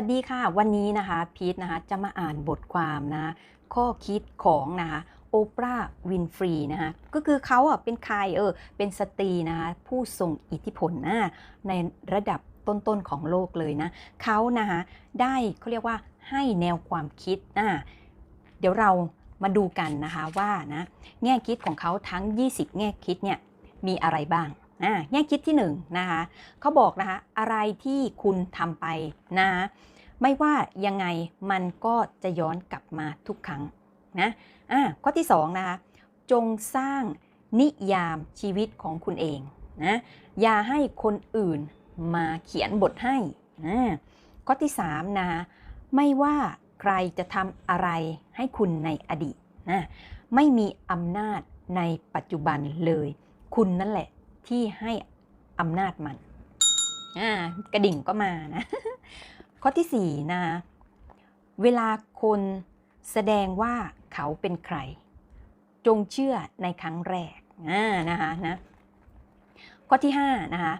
วัสดีค่ะ วันนี้นะคะพีทนะคะจะมาอ่านบทความนะ ข้อคิดของนะคะโอปราวินฟรีนะคะก็คือเขาอะเป็นใครเออเป็นสตรีนะคะผู้ทรงอิทธิพลนะในระดับต้นๆของโลกเลยนะเขานะคะได้เขาเรียกว่าให้แนวความคิดนะเดี๋ยวเรามาดูกันนะคะว่านะแง่คิดของเขาทั้ง 20 แง่คิดเนี่ยมีอะไรบ้าง แง่คิดที่1นงนะคะเขาบอกนะคะอะไรที่คุณทำไปนะะไม่ว่ายังไงมันก็จะย้อนกลับมาทุกครั้งนะอ่าข้อที่2นะคะจงสร้างนิยามชีวิตของคุณเองนะอย่าให้คนอื่นมาเขียนบทให้อ่าข้อที่3นะคะไม่ว่าใครจะทำอะไรให้คุณในอดีตนะไม่มีอำนาจในปัจจุบันเลย คุณนั่นแหละ ที่ให้อำนาจมันอ่ากระดิ่งก็มานะ ข้อที่ 4 นะเวลาคนแสดงว่าเขาเป็นใคร จงเชื่อในครั้งแรกอ่านะคะนะข้อที่5นะคะ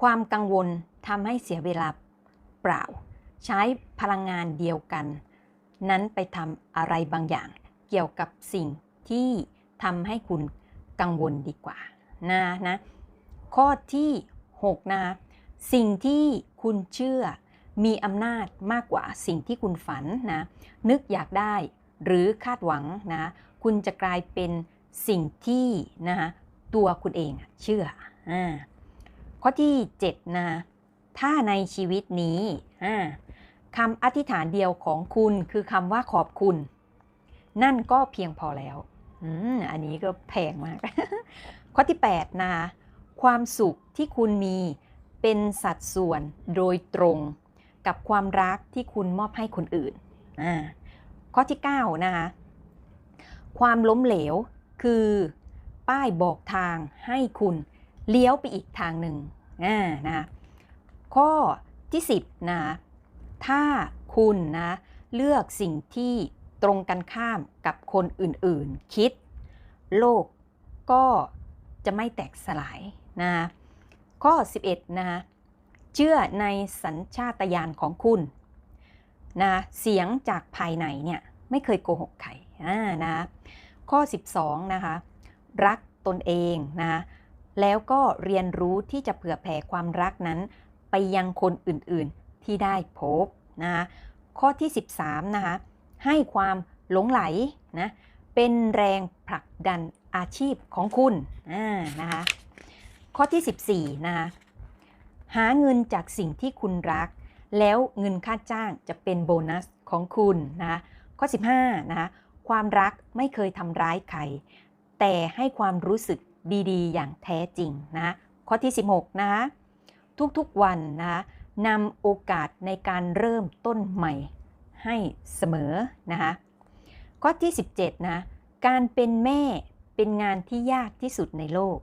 ความกังวลทำให้เสียเวลาเปล่า ใช้พลังงานเดียวกัน นั้นไปทำอะไรบางอย่าง เกี่ยวกับสิ่งที่ทำให้คุณกังวลดีกว่านะนะ ข้อที่ 6นะสิ่งที่คุณเชื่อมีอำนาจมากกว่าสิ่งที่คุณฝันนะนึกอยากได้หรือคาดหวังนะคุณจะกลายเป็นสิ่งที่นะคะตัวคุณเองเชื่ออ่าข้อที่ 7 นะถ้าในชีวิตนี้อ่าคำอธิษฐานเดียวของคุณคือคำว่าขอบคุณ นั่นก็เพียงพอแล้วอันนี้ก็แพงมาก ข้อที่ 8 นะ ความสุขที่คุณมีเป็นสัดส่วนโดยตรงกับความรักที่คุณมอบให้คนอื่น ข้อที่ 9 นะคะ ความล้มเหลวคือป้ายบอกทางให้คุณเลี้ยวไปอีกทางหนึ่งนะคะข้อที่ 10 นะ ถ้าคุณนะเลือกสิ่งที่ตรงกันข้ามกับคนอื่นๆ คิด โลกก็จะไม่แตกสลาย นะข้อ 11นะคะเชื่อในสัญชาตญาณของคุณนะเสียงจากภายในเนี่ยไม่เคยโกหกใครอ่านะข้อ 12นะคะรักตนเองนะแล้วก็เรียนรู้ที่จะเผื่อแผ่ความรักนั้น ไปยังคนอื่นๆที่ได้พบนะข้อที่ 13นะคะให้ความหลงไหลนะเป็นแรงผลักดันอาชีพของคุณอ่านะคะ ข้อที่ 14 นะคะหาเงินจากสิ่งที่คุณรัก แล้วเงินค่าจ้างจะเป็นโบนัสของคุณนะคะข้อ 15 นะคะความรักไม่เคยทำร้ายใคร แต่ให้ความรู้สึกดีๆ อย่างแท้จริงนะข้อที่ 16 นะคะทุกๆวันนะคะนำโอกาสในการเริ่มต้นใหม่ให้เสมอนะคะข้อที่ 17 นะ การเป็นแม่เป็นงานที่ยากที่สุดในโลก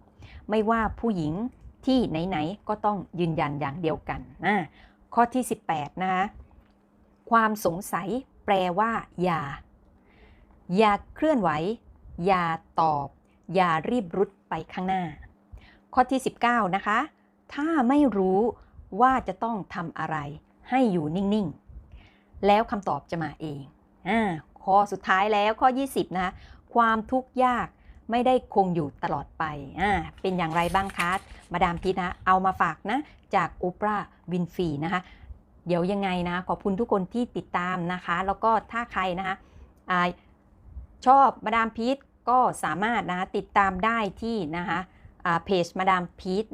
ไม่ว่าผู้หญิงที่ไหนๆก็ต้องยืนยันอย่างเดียวกันนะข้อที่ 18 นะคะความสงสัยแปลว่า อย่า อย่าเคลื่อนไหว อย่าตอบ อย่ารีบรุดไปข้างหน้า ข้อที่ 19 นะคะ ถ้าไม่รู้ว่าจะต้องทำอะไร ให้อยู่นิ่ง ๆ แล้วคำตอบจะมาเองอข้อสุดท้ายแล้วข้อ 20 นะคะความทุกข์ยาก ไม่ได้คงอยู่ตลอดไปอ่าเป็นอย่างไรบ้างคะ มาดามพิษนะเอามาฝากนะ จากโอปราวินฟีนะคะ เดี๋ยวยังไงนะ ขอบคุณทุกคนที่ติดตามนะคะ แล้วก็ถ้าใครนะคะอะชอบมาดามพีทก็สามารถนะะติดตามได้ที่นะคะเพจมาดามพีท